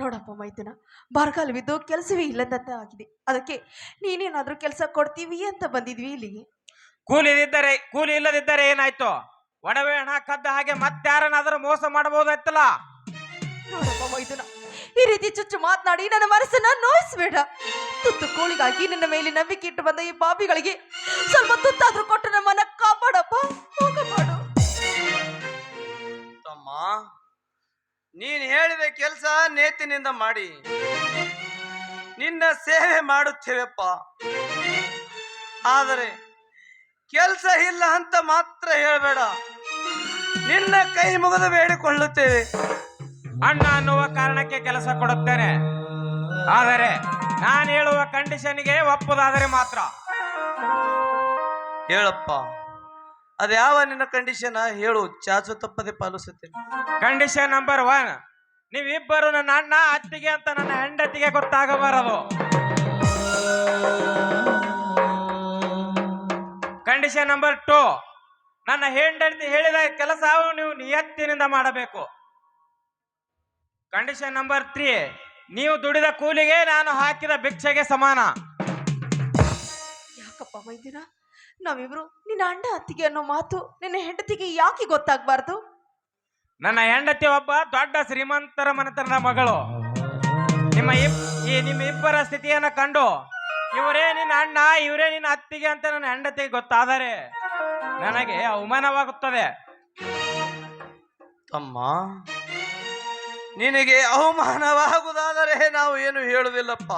ನೋಡಪ್ಪ ಮೈದುನ ಬರಗಾಲವಿದ್ದು ಕೆಲಸವೇ ಇಲ್ಲದಂತೆ ಆಗಿದೆ. ಅದಕ್ಕೆ ನೀನೇನಾದರೂ ಕೆಲಸ ಕೊಡ್ತೀವಿ ಅಂತ ಬಂದಿದ್ವಿ ಇಲ್ಲಿಗೆ. ಕೂಲಿ ಇದ್ದರೆ ಕೂಲಿ ಇಲ್ಲದಿದ್ದರೆ ಏನಾಯ್ತು? ಒಡವೆ ಹಣ ಕದ್ದ ಹಾಗೆ ಮತ್ತಾರನಾದ್ರೂ ಮೋಸ ಮಾಡಬಹುದಾಯ್ತಲ್ಲ ನೋಡಪ್ಪ ಮೈದುನ ಈ ರೀತಿ ಚುಚ್ಚು ಮಾತನಾಡಿ ನನ್ನ ಮನಸ್ಸನ್ನ ನೋಯಿಸ್ಬೇಡ. ತುತ್ತು ಕೋಳಿಗಾಗಿ ನನ್ನ ಮೇಲೆ ನಂಬಿಕೆ ಇಟ್ಟು ಬಂದ ಈ ಪಾಪಿಗಳಿಗೆ ಸ್ವಲ್ಪ ತುತ್ತಾದ್ರೂ ಕೊಟ್ಟು ನಮ್ಮನ್ನ ಕಾಪಾಡಪ್ಪ. ಹೋಗಬಾಡು ತಮ್ಮ ನೀನ್ ಹೇಳಿದ ಕೆಲಸ ನೇತಿನಿಂದ ಮಾಡಿ. ನಿನ್ನ ಸೇವೆ ಮಾಡುತ್ತೇವೆಪ್ಪ. ಆದರೆ ಕೆಲಸ ಇಲ್ಲ ಅಂತ ಮಾತ್ರ ಹೇಳಬೇಡ. ನಿನ್ನ ಕೈ ಮುಗಿದು ಬೇಡಿಕೊಳ್ಳುತ್ತೇವೆ. ಅಣ್ಣ ಅನ್ನುವ ಕಾರಣಕ್ಕೆ ಕೆಲಸ ಕೊಡುತ್ತೇನೆ. ಆದರೆ ನಾನು ಹೇಳುವ ಕಂಡೀಷನ್ಗೆ ಒಪ್ಪುದಾದರೆ ಮಾತ್ರ. ಹೇಳಪ್ಪ. ಅದ್ಯಾವ ನಿನ್ನ ಕಂಡೀಷನ್ ಹೇಳು ಚಾಚು ತಪ್ಪದೆ ಪಾಲಿಸುತ್ತೇನೆ. ಕಂಡೀಷನ್ ನಂಬರ್ ಒನ್ ನೀವಿಬ್ಬರು ನನ್ನ ಅಣ್ಣ ಅತ್ತಿಗೆ ಅಂತ ನನ್ನ ಹೆಂಡತಿಗೆ ಗೊತ್ತಾಗಬಾರದು. ಕಂಡೀಷನ್ ನಂಬರ್ ಟು ನನ್ನ ಹೆಂಡತಿ ಹೇಳಿದ ಕೆಲಸ ನೀವು ನಿಯತ್ತಿನಿಂದ ಮಾಡಬೇಕು. ಕಂಡೀಷನ್ ನಂಬರ್ ತ್ರೀ ನೀವು ದುಡಿದ ಕೂಲಿಗೆ ನಾನು ಹಾಕಿದ ಭಿಕ್ಷೆಗೆ ಸಮಾನ. ಯಾಕಪ್ಪ ಮೈದಿನ? ನಾವಿಬ್ರು ನಿನ್ನ ಅಣ್ಣ ಅತ್ತಿಗೆ ಅನ್ನೋ ಮಾತು ನಿನ್ನ ಹೆಂಡತಿಗೆ ಯಾಕೆ ಗೊತ್ತಾಗ್ಬಾರ್ದು? ನನ್ನ ಹೆಂಡತಿ ಒಬ್ಬ ದೊಡ್ಡ ಶ್ರೀಮಂತರ ಮನೆತನದ ಮಗಳು. ನಿಮ್ಮ ಇಬ್- ಈ ನಿಮ್ಮ ಇಬ್ಬರ ಸ್ಥಿತಿಯನ್ನ ಕಂಡು ಇವರೇ ನಿನ್ನ ಅಣ್ಣ ಇವರೇ ನಿನ್ನ ಅತ್ತಿಗೆ ಅಂತ ನನ್ನ ಹೆಂಡತಿಗೆ ಗೊತ್ತಾದರೆ ನನಗೆ ಅವಮಾನವಾಗುತ್ತದೆ. ತಮ್ಮ ನಿನಗೆ ಅವಮಾನವಾಗುವುದಾದರೆ ನಾವು ಏನು ಹೇಳುವುದಿಲ್ಲಪ್ಪ?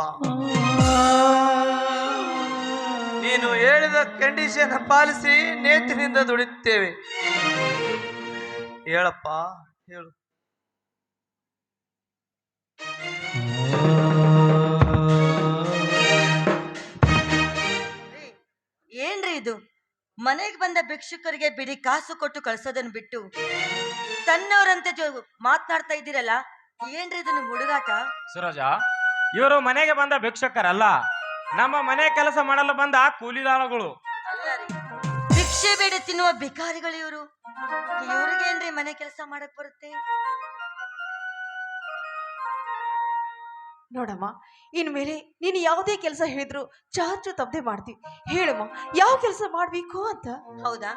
ನೀನು ಹೇಳಿದ ಕಂಡೀಷನ್ ಪಾಲಿಸಿ ನೇತಿನಿಂದ ದುಡಿತೇವೆ ಹೇಳಪ್ಪ ಹೇಳು. ಏನ್ರಿ ಇದು? ಮನೆಗೆ ಬಂದ ಭಿಕ್ಷುಕರಿಗೆ ಬಿಡಿ ಕಾಸು ಕೊಟ್ಟು ಕಳ್ಸೋದನ್ನ ಬಿಟ್ಟು. ತನ್ನವರಂತೆ ಜೋ ಮಾತನಾಡ್ತಾ ಇದ್ದೀರಲ್ಲ ಏನ್ರಿ ಇದನ್ನು ನಿಮ್ ಹುಡುಗಾಟ? ಸುರಜ ಇವರು ಮನೆಗೆ ಬಂದ ಭಿಕ್ಷುಕರಲ್ಲ. ನಮ್ಮ ಮನೆ ಕೆಲಸ ಮಾಡಲು ಬಂದ ರೀ, ಭಿಕ್ಷೆ ಬೇಡ ತಿನ್ನುವ ಭಿಕಾರಿಗಳು ಇವರು. ಇವ್ರಿಗೇನ್ರಿ ಮನೆ ಕೆಲಸ ಮಾಡಕ್ ಬರುತ್ತೆ? ನೋಡಮ್ಮ ಇನ್ಮೇಲೆ ನೀನು ಯಾವುದೇ ಕೆಲಸ ಹೇಳಿದ್ರು ಚಾಚು ತಪ್ಪದೆ ಮಾಡ್ತೀವಿ ಹೇಳಮ್ಮ ಯಾವ ಕೆಲಸ ಮಾಡ್ಬೇಕು ಅಂತ? ಹೌದಾ?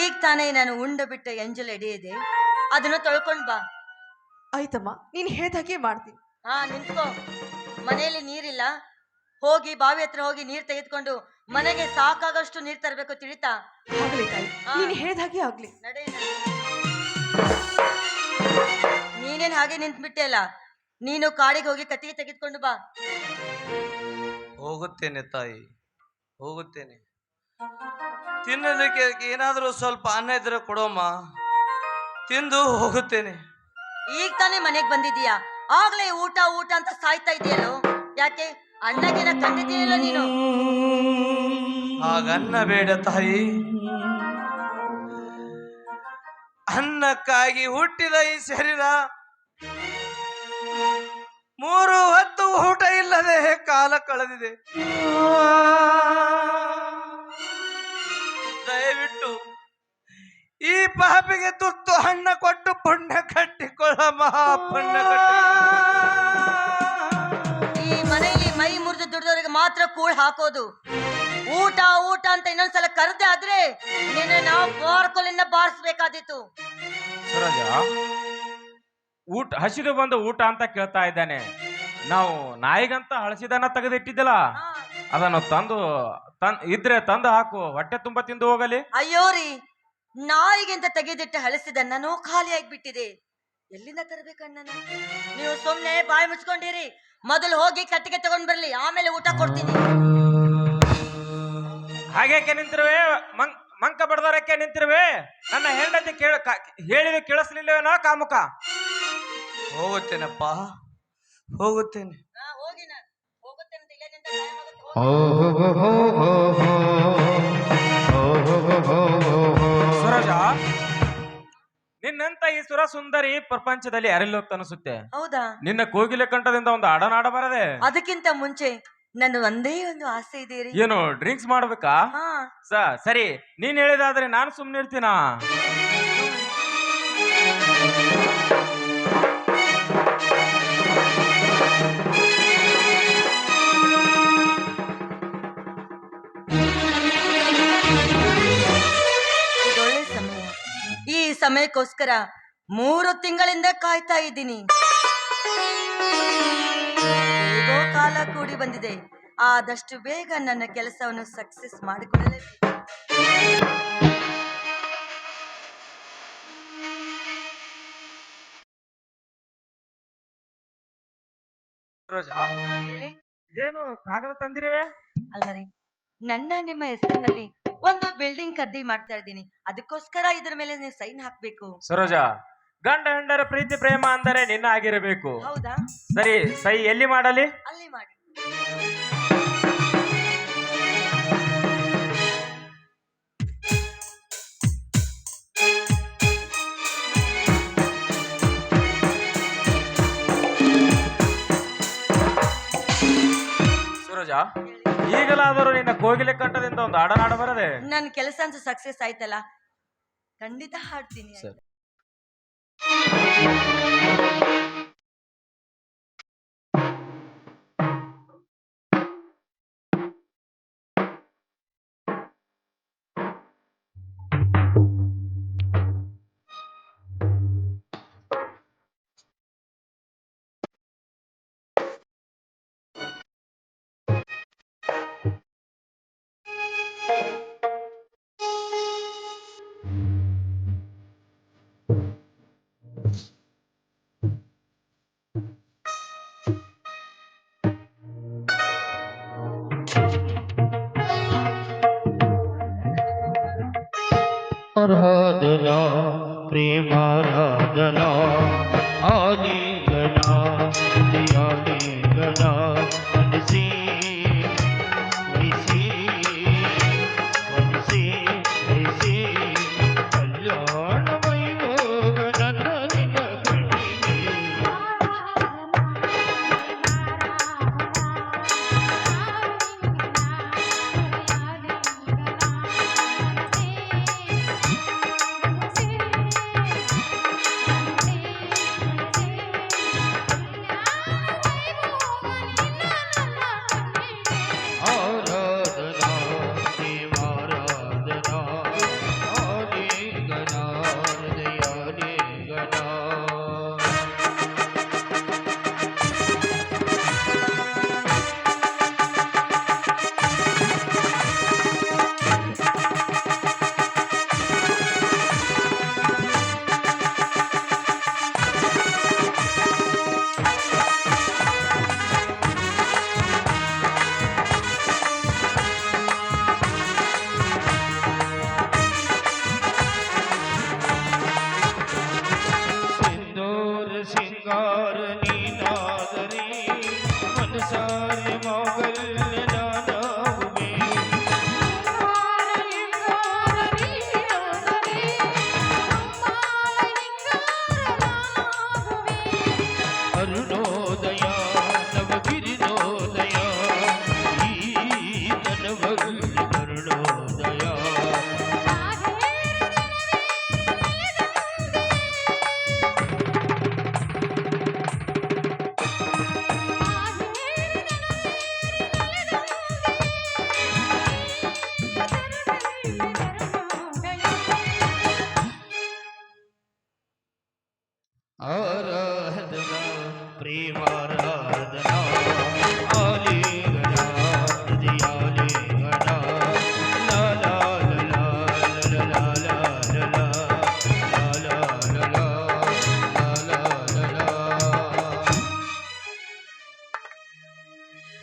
ಈಗ ತಾನೇ ನಾನು ಉಂಡ ಬಿಟ್ಟ ಎಂಜಲ್ ಎಡೆ ಇದೆ ಅದನ್ನ ತೊಳ್ಕೊಂಡ್ ಬಾ. ಆಯ್ತಮ್ಮ ನೀನು ಹೇಳ್ದಾಗೆ ಮಾಡ್ತೀನಿ. ಹಾ ನಿಂತ್ಕೋ. ಮನೆಯಲ್ಲಿ ನೀರಿಲ್ಲ. ಹೋಗಿ ಬಾವಿ ಹತ್ರ ಹೋಗಿ ನೀರ್ ತೆಗೆದುಕೊಂಡು ಮನೆಗೆ ಸಾಕಾಗಷ್ಟು ನೀರ್ ತರಬೇಕು ತಿಳಿತಾ? ಆಗ್ಲಿ ತಾಯಿ ಹಾ. ನೀನು ಹೇಳ್ದಾಗೆ ಆಗ್ಲಿ. ನಡೆ ನೀನೇನ್ ಹಾಗೆ ನಿಂತ್ಬಿಟ್ಟೆ ಅಲ್ಲ? ನೀನು ಕಾಡಿಗೆ ಹೋಗಿ ಕತ್ತಿಗೆ ತೆಗೆದುಕೊಂಡು ಬಾ. ಹೋಗುತ್ತೇನೆ ತಾಯಿ ಹೋಗುತ್ತೇನೆ. ತಿನ್ನೋದಕ್ಕೆ ಏನಾದರೂ ಸ್ವಲ್ಪ ಅನ್ನ ಇದ್ರೆ ಕೊಡೋಮ್ಮ ತಿಂದು ಹೋಗುತ್ತೇನೆ. ಈಗ ತಾನೇ ಮನೆಗೆ ಬಂದಿದೀಯಾ ಆಗ್ಲೇ ಊಟ ಊಟ ಅಂತ ಸಾಯ್ತಾ ಇದೆಯಲ್ಲೋ? ಯಾಕೆ? ಅಣ್ಣಗಿನ ಕಂಡಿದ್ದೀಯಲ್ಲ ನೀನು. ಹಾಗನ್ನ ಬೇಡ ತಾಯಿ. ಅನ್ನಕ್ಕಾಗಿ ಹುಟ್ಟಿದ ಈ ಶರೀರ ಮೂರು ಹೊತ್ತು ಊಟ ಇಲ್ಲದೆ ಕಾಲ ಕಳೆದಿದೆ. ದಯವಿಟ್ಟು ಈ ಪಾಪಿಗೆ ತುತ್ತು ಹಣ್ಣ ಕೊಟ್ಟು ಪುಣ್ಯ ಕಟ್ಟಿಕೊಳ್ಳ ಮಹಾ ಪುಣ್ಯ ಕಟ್ಟಿ ಈ ಮಾತ್ರ ಕೂಳ್ ಹಾಕೋದು. ಊಟ ಊಟ ಅಂತ ಇನ್ನೊಂದ್ಸಲ ಕರೆದೆ ಆದ್ರೆ ನಿನ್ನ ನಾವು ಬಾರ್ಕೊಲಿಂದ ಬಾರಿಸ್ಬೇಕಾದಿತ್ತು. ಸುರಜ ಊಟ ಹಸಿದು ಬಂದು ಊಟ ಅಂತ ಕೇಳ್ತಾ ಇದ್ದಾನೆ. ನಾವು ನಾಯಿಗಂತ ಹಳಸಿದನ್ನ ತೆಗೆದಿಟ್ಟಿದ್ದಲ್ಲ. ಅದನ್ನು ತಂದು ತನ್ ಇದ್ರೆ ತಂದು ಹಾಕು ಹೊಟ್ಟೆ ತುಂಬಾ ತಿಂದು ಹೋಗಲಿ. ಅಯ್ಯೋ ರೀ ನಾಯಿಗಿಂತ ತೆಗೆದಿಟ್ಟು ಹಳಸಿದನ್ನೂ ಖಾಲಿ ಆಗಿಬಿಟ್ಟಿದೆ ಎಲ್ಲಿಂದ ತರಬೇಕಣ್ಣ ನೀವು ಸುಮ್ನೆ ಬಾಯಿ ಮುಚ್ಕೊಂಡಿರಿ. ಮೊದಲು ಹೋಗಿ ಕಟ್ಟಿಗೆ ತಗೊಂಡ್ ಬರ್ಲಿ ಆಮೇಲೆ ಊಟ ಕೊಡ್ತೀನಿ. ಹಾಗೇಕೆ ನಿಂತಿರುವೆ? ಮಂಕ್ ಮಂಕ ಬಡದವರಕ್ಕೆ ನಿಂತಿರುವೆ? ನನ್ನ ಹೆಂಡತಿ ಕೇಳ ಕ- ಹೇಳಿದ ಕೇಳಿಸ್ಲಿಲ್ಲವೇನೋ ಕಾಮುಕ? ಹೋಗುತ್ತೇನಪ್ಪ ಹೋಗುತ್ತೇನೆ. ಓ ಹೋಗಿ ಹೋ ಹೋಗುತ್ತೇನೆ ಸುಂದರಿ ಪ್ರಪಂಚದಲ್ಲಿ ಯಾರಿಲ್ಲ ಅನಿಸುತ್ತೆ? ಹೌದಾ? ನಿನ್ನ ಕೋಗಿಲೆ ಕಂಠದಿಂದ ಒಂದು ಹಾಡನಾಡ ಬರದೆ? ಅದಕ್ಕಿಂತ ಮುಂಚೆ ನನ್ನ ಒಂದೇ ಒಂದು ಆಸೆ ಇದೆ ಏನೋ ಏನು ಡ್ರಿಂಕ್ಸ್ ಮಾಡ್ಬೇಕಾ? ಹಾ. ಸರಿ ನೀನ್ ಹೇಳಿದಾದ್ರೆ ನಾನು ಸುಮ್ನೆ ಇರ್ತೀನ? ಈ ಸಮಯಕ್ಕೋಸ್ಕರ ಮೂರು ತಿಂಗಳಿಂದ ಕಾಯ್ತಾ ಇದ್ದೀನಿ. ಹೇಗೋ ಕಾಲ ಕೂಡಿ ಬಂದಿದೆ. ಆದಷ್ಟು ಬೇಗ ನನ್ನ ಕೆಲಸವನ್ನು ಸಕ್ಸಸ್ ಮಾಡಿಕೊಡಲೇ ಸರೋಜ ಏನು ಕಾಗದ ತಂದಿರಿ ಅಲ್ಲರಿ ನನ್ನ ನಿಮ್ಮ ಹೆಸರಿನಲ್ಲಿ ಒಂದು ಬಿಲ್ಡಿಂಗ್ ಖರೀದಿ ಮಾಡ್ತಾ ಇದ್ದೀನಿ. ಅದಕ್ಕೋಸ್ಕರ ಇದ್ರ ಮೇಲೆ ನೀವು ಸೈನ್ ಹಾಕ್ಬೇಕು. ಸರೋಜ ಗಂಡ ಹೆಂಡರ ಪ್ರೀತಿ ಪ್ರೇಮ ಅಂದರೆ ನಿನ್ನ ಆಗಿರಬೇಕು ಹೌದಾ? ಸರಿ ಸೈ ಎಲ್ಲಿ ಮಾಡಲಿ? ಅಲ್ಲಿ ಮಾಡಿ. ಸರೋಜ ಈಗಲಾದರೂ ನಿನ್ನ ಕೋಗಿಲೆ ಕಟ್ಟದಿಂದ ಒಂದು ಹಾಡನಾಡ ಬರದೆ? ನನ್ನ ಕೆಲಸ ಅಂತೂ ಸಕ್ಸಸ್ ಆಯ್ತಲ್ಲ? ಖಂಡಿತ ಹಾಡ್ತೀನಿ Thank mm -hmm. you.